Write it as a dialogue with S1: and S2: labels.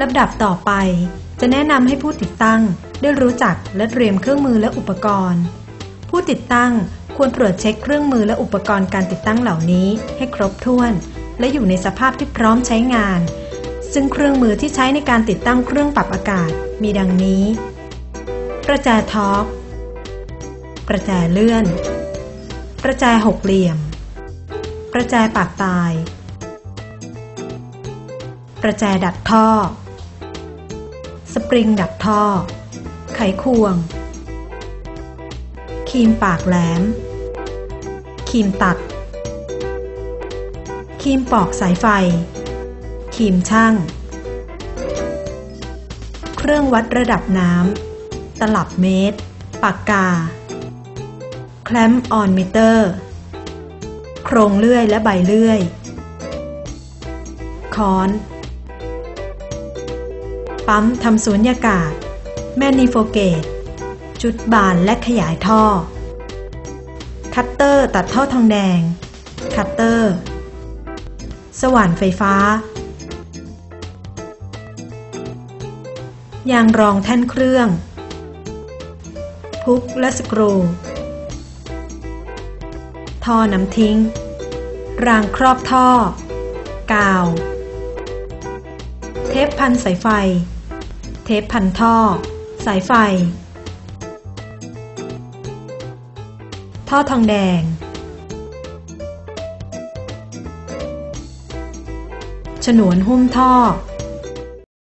S1: ลำดับต่อไป จะแนะนำให้ผู้ติดตั้งได้รู้จักและเตรียมเครื่องมือและอุปกรณ์ ผู้ติดตั้งควรตรวจเช็คเครื่องมือและอุปกรณ์การติดตั้งเหล่านี้ให้ครบถ้วน และอยู่ในสภาพที่พร้อมใช้งาน ซึ่งเครื่องมือที่ใช้ในการติดตั้งเครื่องปรับอากาศมีดังนี้ ประแจท็อกประแจเลื่อน ประแจหกเหลี่ยม ประแจปากตาย ประแจดัดท่อ สปริงดัดท่อ ไขควง ครีมปากแหลม ครีมตัด ครีมปอกสายไฟ ครีมช่าง เครื่องวัดระดับน้ำ ตลับเมตร ปากกา แคลมออนมิเตอร์ โครงเลื่อยและใบเลื่อย ค้อน ปั๊มทำสูญญากาศ แมนนิโฟเกต จุดบานและขยายท่อ คัตเตอร์ตัดท่อทองแดง คัตเตอร์ สว่านไฟฟ้า ยางรองแท่นเครื่อง พุกและสกรู ท่อน้ำทิ้ง รางครอบท่อ กาวเทปพันสายไฟ เทปพันท่อ สายไฟ ท่อทองแดง ฉนวนหุ้มท่อ